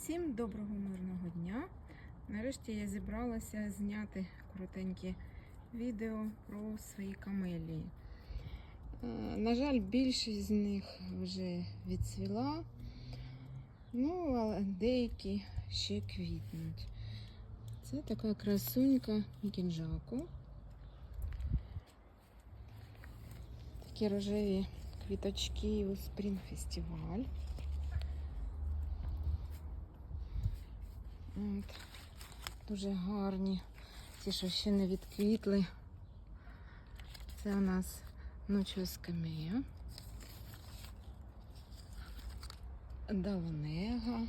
Всім доброго мирного дня. Нарешті я зібралася зняти коротеньке відео про свої камелії. Е, На жаль, більшість з них вже відцвіла, ну, але деякі ще квітнуть. Це така красунька кінжаку. Такі рожеві квіточки у Спрінг От. Дуже гарні. Ті, що ще не відквітли. Це у нас ночоскамея. Давнега.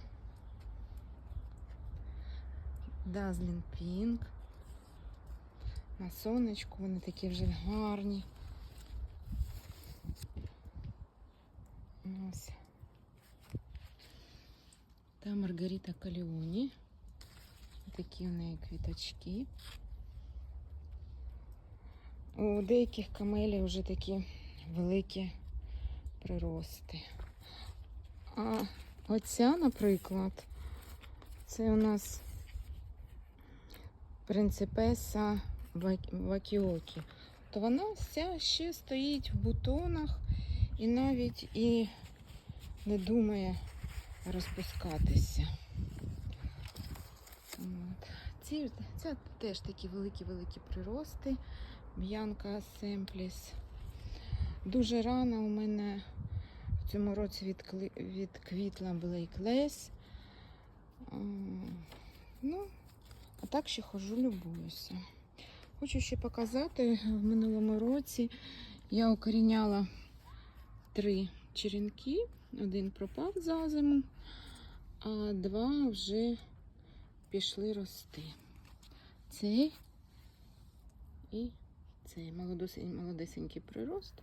Дазлін Пінк. На сонечку вони такі вже гарні. Ось. Та Маргарита Каліоні. Такі у неї квіточки. У деяких камелій вже такі великі прирости. А оця, наприклад, це у нас принципеса Вакіокі. То вона вся ще стоїть в бутонах і навіть і не думає розпускатися. Ці, це теж такі великі-великі прирости. Б'янка Семпліс. Дуже рано у мене в цьому році відкли, відквітла Блейк Лес. Ну, а так ще хожу, любуюся. Хочу ще показати, в минулому році я укоріняла три черенки. Один пропав за зиму, а два вже пішли рости. Цей і цей молодесенький прирост.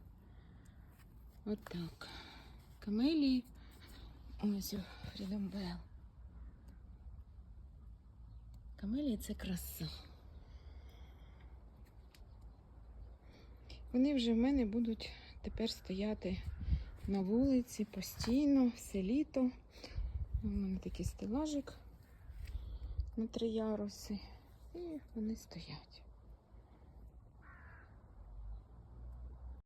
Отак. Камелії. Ось Bell. Камелії це краса. Вони вже в мене будуть тепер стояти на вулиці постійно, все літо. У мене такий стелажик на три яруси. І вони стоять.